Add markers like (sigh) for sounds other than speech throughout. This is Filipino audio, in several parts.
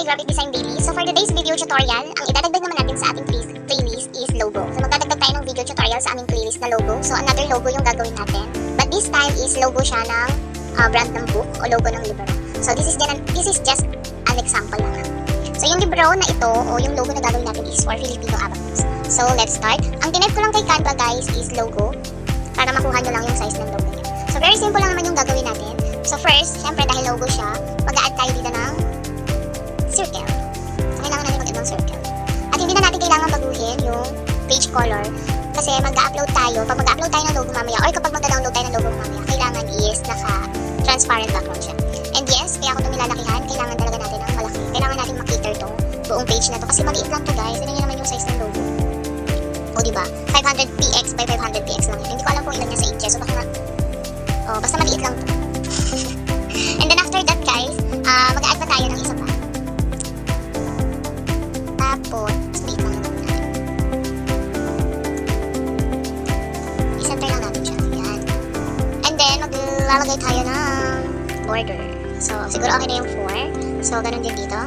kay Graphic Design Daily. So for today's video tutorial, ang idadagdag naman natin sa ating play- playlist is logo. So magdadagdag tayo ng video tutorial sa aming playlist na logo. So another logo yung gagawin natin. But this time is logo siya ng uh, brand ng book o logo ng libro. So this is, just, this is just an example lang. So yung libro na ito o yung logo na gagawin natin is for Filipino Abacus. So let's start. Ang tinet ko lang kay Canva guys is logo para makuha nyo lang yung size ng logo. So very simple lang naman yung gagawin natin. So first, syempre dahil logo siya, mag-a-add tayo dito ng ng circle. At hindi na natin kailangan baguhin yung page color kasi mag-upload tayo. Pag mag-upload tayo ng logo mamaya or kapag mag-download tayo ng logo mamaya, kailangan is naka-transparent background siya. And yes, kaya ako ito nilalakihan, kailangan talaga natin ng malaki. Kailangan natin makiter tong buong page na to kasi maliit lang to guys. Nyo naman yung size ng logo. O diba? 500px by 500px lang yun. Hindi ko alam kung ilan niya sa inches. So baka nga, oh, basta maliit lang to. (laughs) And then after that guys, ah mag-add pa tayo ng isa pa. Maglalagay tayo ng border. So, siguro okay na yung 4. So, ganun din dito.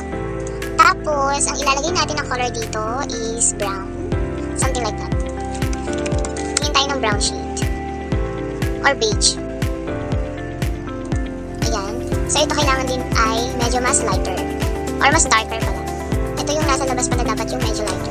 Tapos, ang ilalagay natin ng color dito is brown. Something like that. Tingin tayo ng brown shade. Or beige. Ayan. So, ito kailangan din ay medyo mas lighter. Or mas darker pala. Ito yung nasa labas pala dapat yung medyo lighter.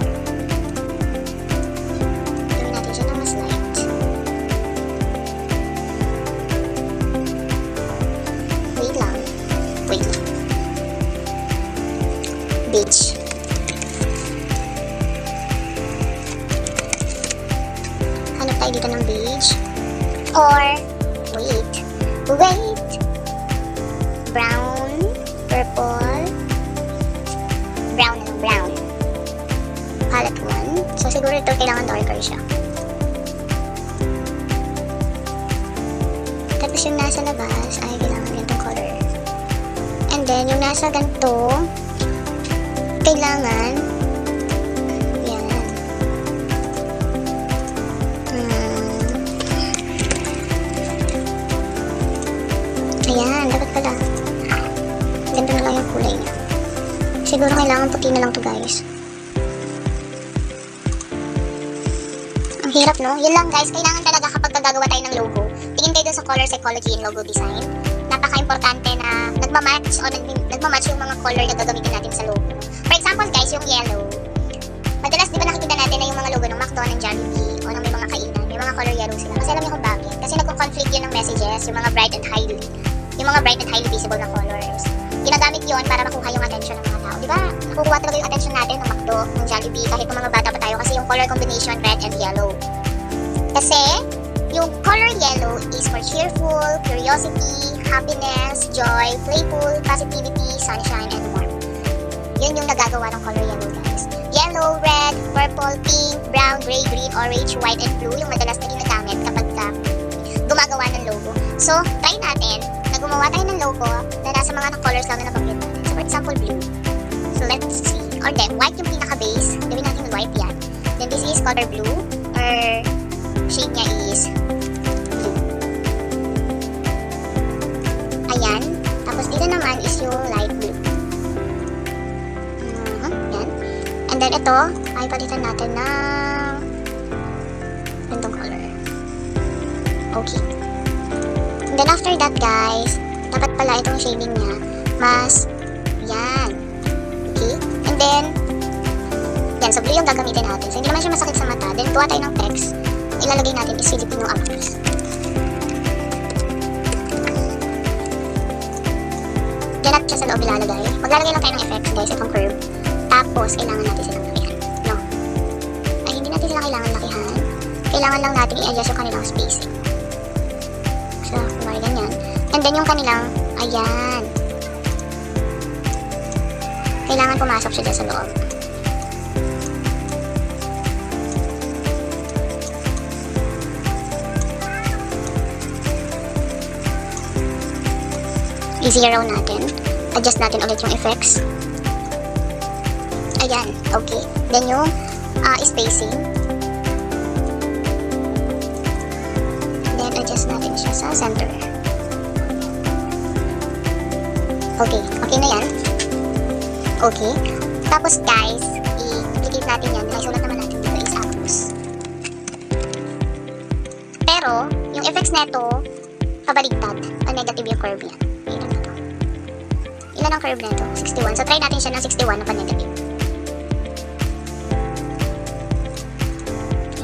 Siya. Tapos yung nasa labas ay kailangan ganitong color. And then, yung nasa ganito, kailangan, yan. Hmm. Ayan, dapat pala. Ganito na lang yung kulay niya. Siguro kailangan puti na lang to guys. Hirap no? Yun lang guys, kailangan talaga kapag gagawa tayo ng logo, tingin kayo dun sa color psychology in logo design. Napaka-importante na nagmamatch o nag nagmamatch yung mga color na gagamitin natin sa logo. For example guys, yung yellow. Madalas di ba nakikita natin na yung mga logo ng McDo, ng Jollibee, o ng may mga kainan, may mga color yellow sila. Kasi alam niyo kung bakit? Kasi nagko-conflict yun ng messages, yung mga bright and highly, yung mga bright and highly visible na colors. Ginagamit yun para makuha yung attention ng mga tao. Di ba? Nakukuha talaga yung attention natin ng McDo, ng Jollibee, kahit ng mga bata pa tayo kasi yung color combination red and yellow. Kasi, yung color yellow is for cheerful, curiosity, happiness, joy, playful, positivity, sunshine, and warmth. Yun yung nagagawa ng color yellow, guys. Yellow, red, purple, pink, brown, gray, green, orange, white, and blue yung madalas na ginagamit kapag ka gumagawa ng logo. So, try natin na gumawa tayo ng logo na nasa mga colors lang na nabanggit natin. So, for example, blue. So, let's see. Or then, white yung pinaka-base. Gawin natin white yan. Then, this is color blue. Or, shade niya is. Ayan. Tapos, dito naman is yung light blue. Mhm, yan. And then, ito, ay palitan natin ng ganitong color. Okay. And then after that guys, dapat pala itong shading niya, mas, yan. Okay? And then, yan, so blue yung gagamitin natin. So hindi naman siya masakit sa mata. Then kuha tayo ng text, ilalagay natin is Filipino. Yan natin siya sa loob ilalagay. Maglalagay lang tayo ng effects guys, itong curve. Tapos, kailangan natin silang lakihan. No. Ay, hindi natin sila kailangan lakihan. Kailangan lang natin i-adjust yung kanilang spacing. And then yung kanilang, ayan. Kailangan pumasok siya dyan sa loob. I-zero natin. Adjust natin ulit yung effects. Ayan, okay. Then yung ah, spacing. Then adjust natin siya sa center. Okay, okay na yan. Okay. Tapos guys, i-duplicate natin yan. Naisulat naman natin dito is Abacus. Pero, yung effects neto, kabaligtad. O negative yung curve niya. Ilan na to? Ilan ang curve neto? 61. So, try natin siya ng 61 na pa-negative.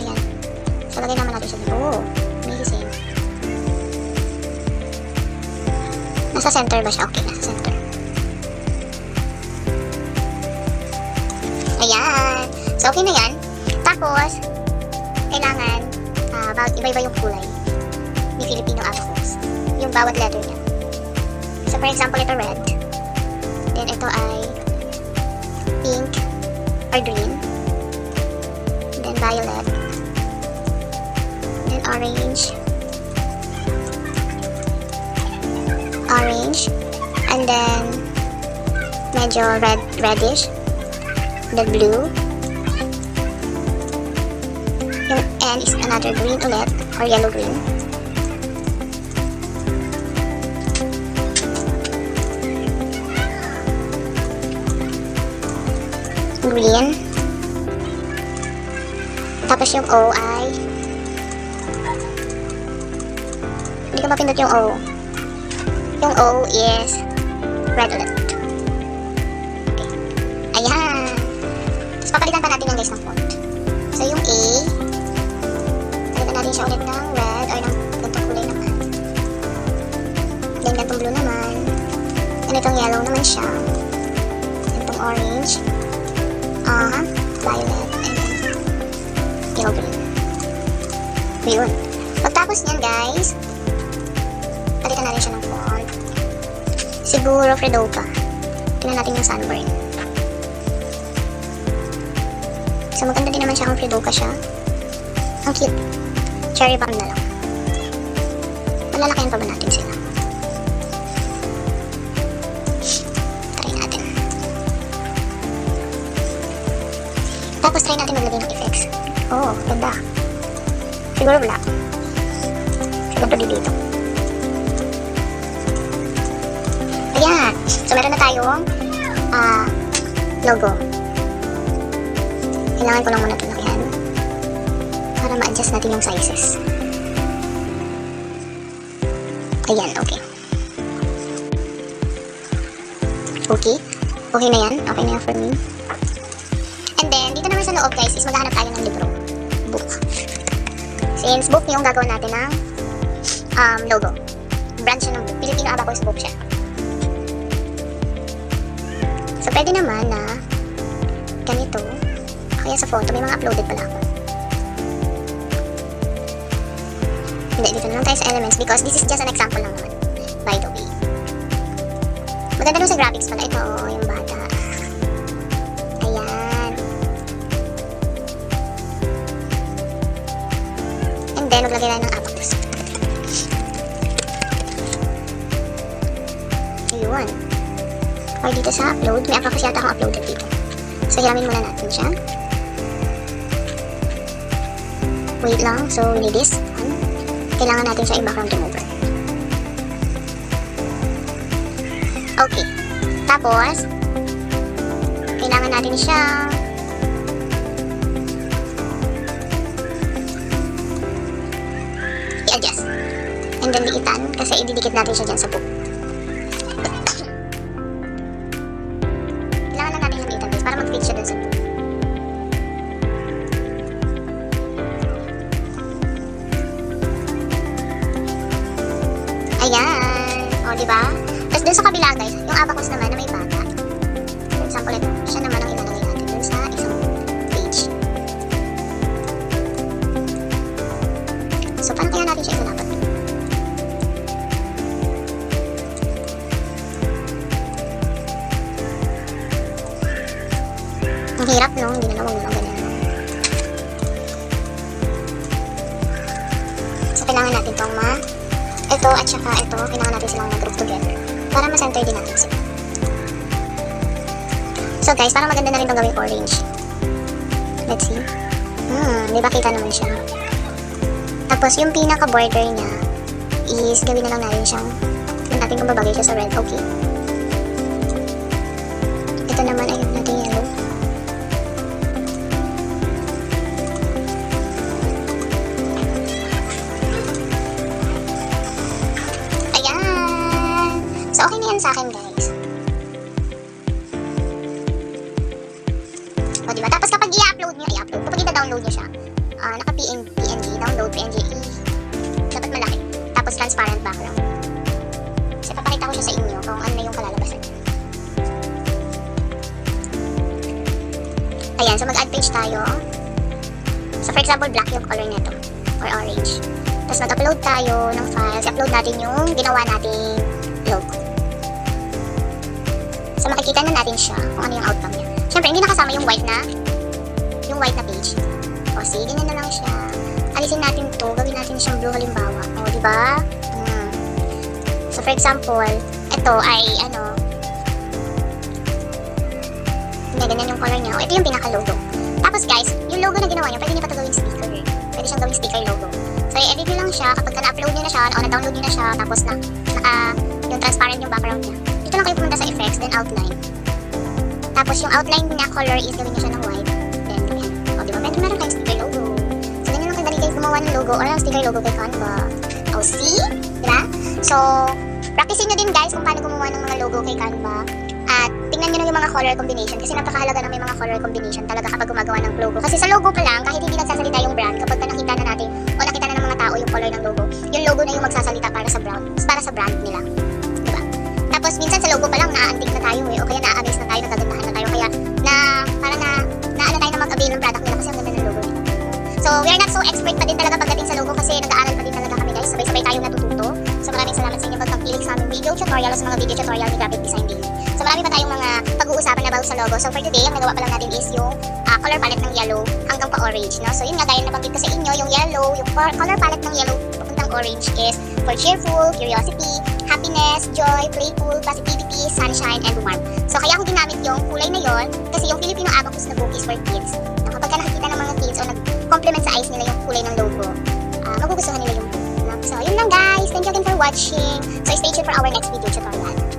Ayan. So, lagay naman natin siya dito. Oh, amazing. Nasa center ba siya? Okay, nasa Ayan. So, okay na yan. Tapos, kailangan, bawat iba-iba yung kulay ni Filipino abacus. Yung bawat letter niya. So, for example, ito red. Then, ito ay pink or green. Then, violet. Then, orange. Orange. And then, medyo red, reddish. Then, blue. Yung N is another green ulit or yellow green. Green. Tapos yung O ay hindi ko mapindot yung O. Yung O is red ulit. Natin guys ng font. So yung A, palitan natin siya ulit ng red or ng ganitong kulay naman. Then ganitong blue naman. Ganitong yellow naman siya. Ganitong orange. Ah, violet. And yellow green. Yun. Pagtapos niyan guys, palitan natin siya ng font. Siguro Fredoka. Tingnan natin yung sunburn. So maganda din naman siya kung Fredoka siya. Ang cute. Cherry bomb na lang. Malalakihan pa ba natin sila? Try natin. Tapos try natin maglagay ng effects. Oh, ganda. Siguro black. Siguro di dito. Ayan. So meron na tayong ah logo. Kailangan ko lang muna ito lakihan para ma-adjust natin yung sizes. Ayan, okay. Okay? Okay na yan? Okay na yan for me? And then, dito naman sa loob guys is maghahanap tayo ng libro. Book. Since book yung gagawin natin ng um, logo. Brand siya ng book. Filipino Abacus book siya. So, pwede naman na ganito. Kaya sa photo, may mga uploaded pala ako. Hindi, dito na lang tayo sa elements because this is just an example lang naman. By the way. Maganda dun sa graphics pala. Ito, oh, yung bata. Ayan. And then, maglagay tayo ng abacus. Ayun. Or dito sa upload, may abacus yata akong uploaded dito. So, hiramin muna natin siya. Wait lang. So, this one. Kailangan natin siya i-background remover. Okay. Tapos, kailangan natin siya i-adjust. And then, liitan kasi ididikit natin siya dyan sa book. Kailangan lang natin yung liitan guys para mag-fit siya dun sa book. Dun sa kabila, guys, yung abacus naman na may bata. For example, ito. Siya naman ang ilalagay natin dun sa isang page. So, paano kaya natin siya ilalapat? Ang hirap, no? Hindi na lang lang ganyan. So, kailangan natin itong ma ito at saka ito, kailangan natin silang mag-group together para ma-center din natin sila. So guys, parang maganda na rin itong gawing orange. Let's see. Hmm, di ba kita naman siya? Tapos yung pinaka-border niya is gawin na lang natin siyang tingnan natin kung babagay siya sa red. Okay. Ito naman ay yun sa akin guys. O diba? Tapos kapag i-upload nyo, i-upload, kapag i-download nyo siya, uh, naka PNG, PNG, download PNG, e, dapat malaki. Tapos transparent background. Kasi papakita ko siya sa inyo kung ano yung kalalabasan niya. Eh. Ayan, so mag-add page tayo. So for example, black yung color nito or orange. Tapos mag-upload tayo ng files. I-upload natin yung ginawa nating logo. So makikita na natin siya kung ano yung outcome niya. Siyempre, hindi nakasama yung white na yung white na page. O, sige, na lang siya. Alisin natin to, gawin natin siyang blue halimbawa. O, di ba? Hmm. So, for example, ito ay, ano, hindi, ganyan yung color niya. O, ito yung pinaka-logo. Tapos, guys, yung logo na ginawa niya, pwede niyo pa ito gawing sticker. Pwede siyang gawing sticker logo. So, i-edit niyo lang siya kapag na-upload niyo na siya o na-download niyo na siya, tapos na, naka, yung transparent yung background niya. Dito lang kayo pumunta sa effects, then outline. Tapos yung outline niya color is gawin niyo siya ng white. Then, ganyan. O, di ba? Meron, meron kayong sticker logo. So, ganyan lang kadali guys gumawa ng logo or ng sticker logo kay Canva. O, see? Di? So, practicein nyo din guys kung paano gumawa ng mga logo kay Canva. At tingnan nyo na yung mga color combination kasi napakahalaga na may mga color combination talaga kapag gumagawa ng logo. Kasi sa logo pa lang, kahit hindi nagsasalita yung brand, kapag ka nakita na natin o nakita na ng mga tao yung color ng logo, yung logo na yung magsasalita para sa brand, para sa brand nila. Minsan sa logo pa lang, naaantig na tayo eh, o kaya naa-amaze na tayo, nagagandahan na tayo, kaya na, para na, naano tayo na mag-avail ng product nila kasi ang ganda ng logo nila. So, we are not so expert pa din talaga pagdating sa logo kasi nag-aaral pa din talaga kami guys. Sabay-sabay tayong natututo. So, maraming salamat sa inyo pag pagkilig sa aming video tutorial sa mga video tutorial ni Graphic Design Daily. So, marami pa tayong mga pag-uusapan about sa logo. So, for today, ang nagawa pa lang natin is yung ah, color palette ng yellow hanggang pa orange, no? So, yun nga, gaya na nabanggit ko sa inyo, yung yellow, yung color palette ng yellow papuntang orange is for cheerful, curiosity, happiness, joy, playful, positivity, sunshine, and warmth. So, kaya ako ginamit yung kulay na yon kasi yung Filipino Abacus na book is for kids. Kapag ka nakikita ng mga kids o nag-complement sa eyes nila yung kulay ng logo, ah, magugustuhan nila yung book. So, yun lang guys. Thank you again for watching. So, stay tuned for our next video tutorial.